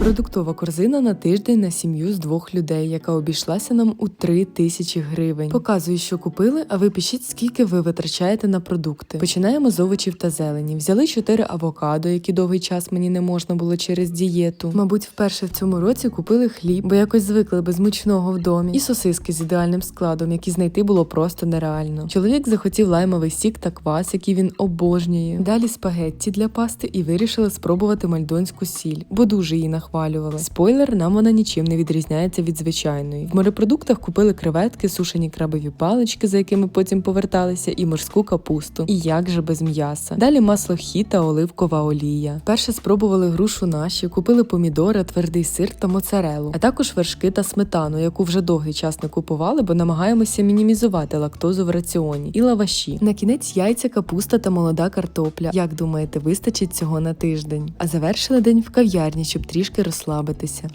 Продуктова корзина на тиждень на сім'ю з двох людей, яка обійшлася нам у 3 тисячі гривень. Показую, що купили, а ви пишіть, скільки ви витрачаєте на продукти. Починаємо з овочів та зелені. Взяли 4 авокадо, які довгий час мені не можна було через дієту. Мабуть, вперше в цьому році купили хліб, бо якось звикли без мучного в домі, і сосиски з ідеальним складом, які знайти було просто нереально. Чоловік захотів лаймовий сік та квас, який він обожнює. Далі спагетті для пасти і вирішили спробувати мальдонську сіль, бо дуже її нахвалювали. Спойлер, нам вона нічим не відрізняється від звичайної. В морепродуктах купили креветки, сушені крабові палички, за якими потім поверталися, і морську капусту. І як же без м'яса. Далі масло хі та оливкова олія. Перше спробували грушу наші, купили помідори, твердий сир та моцарелу, а також вершки та сметану, яку вже довгий час не купували, бо намагаємося мінімізувати лактозу в раціоні, і лаваші. На кінець яйця, капуста та молода картопля. Як думаєте, вистачить цього на тиждень? А завершили день в кав'ярні, щоб трішки розслабитися.